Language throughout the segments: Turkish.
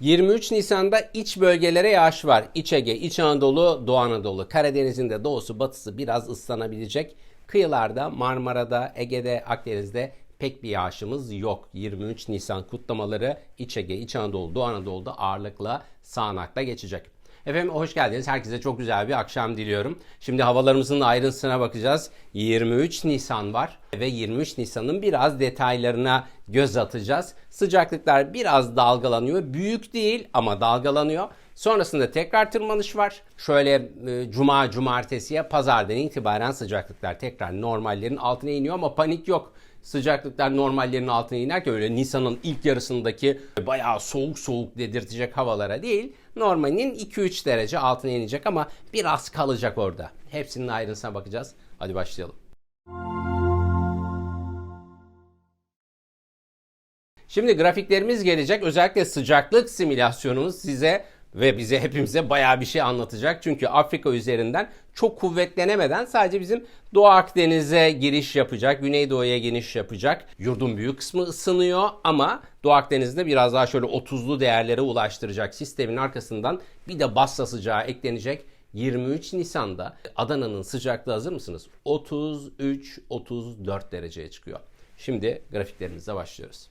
23 Nisan'da iç bölgelere yağış var. İç Ege, İç Anadolu, Doğu Anadolu. Karadeniz'in de doğusu batısı biraz ıslanabilecek. Kıyılarda, Marmara'da, Ege'de, Akdeniz'de pek bir yağışımız yok. 23 Nisan kutlamaları İç Ege, İç Anadolu, Doğu Anadolu'da ağırlıkla sağanakla geçecek. Efendim hoş geldiniz. Herkese çok güzel bir akşam diliyorum. Şimdi havalarımızın ayrıntısına bakacağız. 23 Nisan var ve 23 Nisan'ın biraz detaylarına göz atacağız. Sıcaklıklar biraz dalgalanıyor. Büyük değil ama dalgalanıyor. Sonrasında tekrar tırmanış var. Şöyle e, cuma, cumartesiye, pazardan itibaren sıcaklıklar tekrar normallerin altına iniyor ama panik yok sıcaklıklar normallerin altına inerken öyle Nisan'ın ilk yarısındaki bayağı soğuk soğuk dedirtecek havalara değil. Normalin 2-3 derece altına inecek ama biraz kalacak orada. Hepsinin ayrıntısına bakacağız. Hadi başlayalım. Şimdi grafiklerimiz gelecek. Özellikle sıcaklık simülasyonumuz size ve bize hepimize bayağı bir şey anlatacak. Çünkü Afrika üzerinden çok kuvvetlenemeden sadece bizim Doğu Akdeniz'e giriş yapacak, Güneydoğu'ya giriş yapacak. Yurdun büyük kısmı ısınıyor ama Doğu Akdeniz'de biraz daha şöyle 30'lu değerlere ulaştıracak sistemin arkasından bir de bassa sıcağı eklenecek. 23 Nisan'da Adana'nın sıcaklığı hazır mısınız? 33-34 dereceye çıkıyor. Şimdi grafiklerimize başlıyoruz.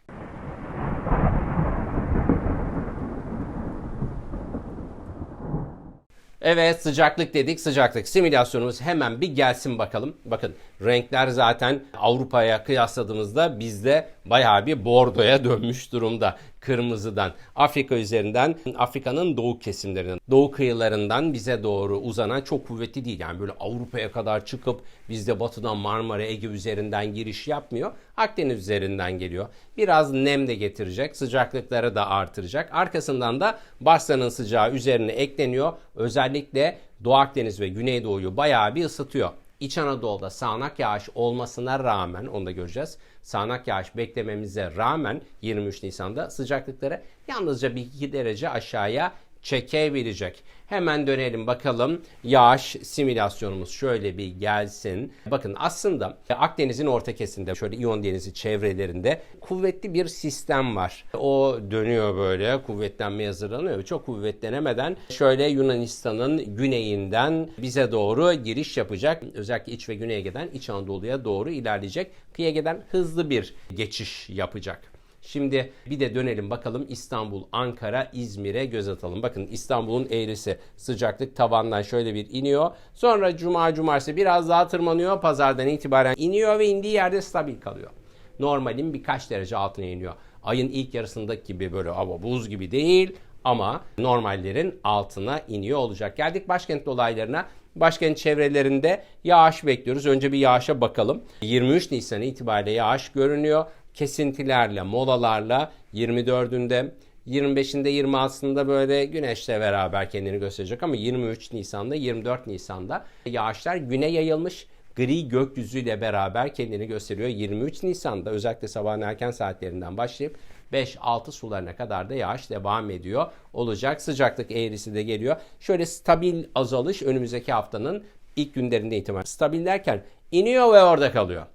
Evet sıcaklık dedik sıcaklık simülasyonumuz hemen bir gelsin bakalım. Bakın renkler zaten Avrupa'ya kıyasladığımızda bizde bayağı bir bordoya dönmüş durumda. Kırmızıdan Afrika üzerinden Afrika'nın doğu kesimlerinden doğu kıyılarından bize doğru uzanan çok kuvvetli değil. Yani böyle Avrupa'ya kadar çıkıp bizde batıdan Marmara Ege üzerinden giriş yapmıyor. Akdeniz üzerinden geliyor. Biraz nem de getirecek sıcaklıkları da artıracak. Arkasından da Basra'nın sıcağı üzerine ekleniyor. Özellikle Doğu Akdeniz ve Güneydoğu'yu bayağı bir ısıtıyor. İç Anadolu'da sağanak yağış olmasına rağmen onu da göreceğiz. Sağanak yağış beklememize rağmen 23 Nisan'da sıcaklıkları yalnızca bir iki derece aşağıya çekebilecek. Hemen dönelim bakalım yağış simülasyonumuz şöyle bir gelsin. Bakın aslında Akdeniz'in orta kesiminde şöyle İyon Denizi çevrelerinde kuvvetli bir sistem var. O dönüyor böyle kuvvetlenmeye hazırlanıyor. Çok kuvvetlenemeden şöyle Yunanistan'ın güneyinden bize doğru giriş yapacak. Özellikle iç ve güneye giden İç Anadolu'ya doğru ilerleyecek. Kıyıya giden hızlı bir geçiş yapacak. Şimdi bir de dönelim bakalım İstanbul, Ankara, İzmir'e göz atalım. Bakın İstanbul'un eğrisi sıcaklık tavandan şöyle bir iniyor. Sonra cuma cumartesi biraz daha tırmanıyor. Pazardan itibaren iniyor ve indiği yerde stabil kalıyor. Normalin birkaç derece altına iniyor. Ayın ilk yarısındaki gibi böyle hava buz gibi değil ama normallerin altına iniyor olacak. Geldik başkent olaylarına. Başkent çevrelerinde yağış bekliyoruz. Önce bir yağışa bakalım. 23 Nisan itibariyle yağış görünüyor kesintilerle, molalarla 24'ünde 25'inde 26'sında böyle güneşle beraber kendini gösterecek ama 23 Nisan'da 24 Nisan'da yağışlar güne yayılmış gri gökyüzüyle beraber kendini gösteriyor. 23 Nisan'da özellikle sabahın erken saatlerinden başlayıp 5-6 sularına kadar da yağış devam ediyor olacak. Sıcaklık eğrisi de geliyor. Şöyle stabil azalış önümüzdeki haftanın ilk günlerinde itibaren. Stabil derken iniyor ve orada kalıyor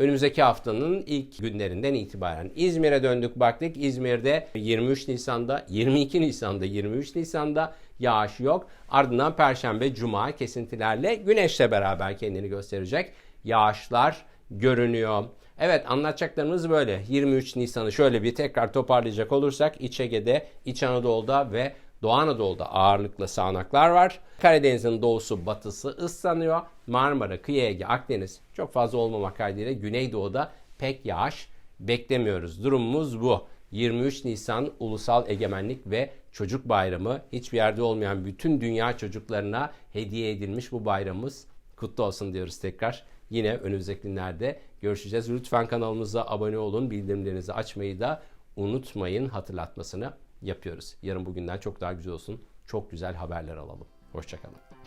önümüzdeki haftanın ilk günlerinden itibaren İzmir'e döndük baktık. İzmir'de 23 Nisan'da, 22 Nisan'da, 23 Nisan'da yağış yok. Ardından Perşembe, Cuma kesintilerle güneşle beraber kendini gösterecek. Yağışlar görünüyor. Evet anlatacaklarımız böyle. 23 Nisan'ı şöyle bir tekrar toparlayacak olursak İç Ege'de, İç Anadolu'da ve Doğu Anadolu'da ağırlıklı sağanaklar var. Karadeniz'in doğusu batısı ıslanıyor. Marmara, Kıyı Ege, Akdeniz çok fazla olmamak kaydıyla Güneydoğu'da pek yağış beklemiyoruz. Durumumuz bu. 23 Nisan Ulusal Egemenlik ve Çocuk Bayramı hiçbir yerde olmayan bütün dünya çocuklarına hediye edilmiş bu bayramımız kutlu olsun diyoruz tekrar. Yine önümüzdeki günlerde görüşeceğiz. Lütfen kanalımıza abone olun, bildirimlerinizi açmayı da unutmayın hatırlatmasını yapıyoruz. Yarın bugünden çok daha güzel olsun. Çok güzel haberler alalım. Hoşçakalın.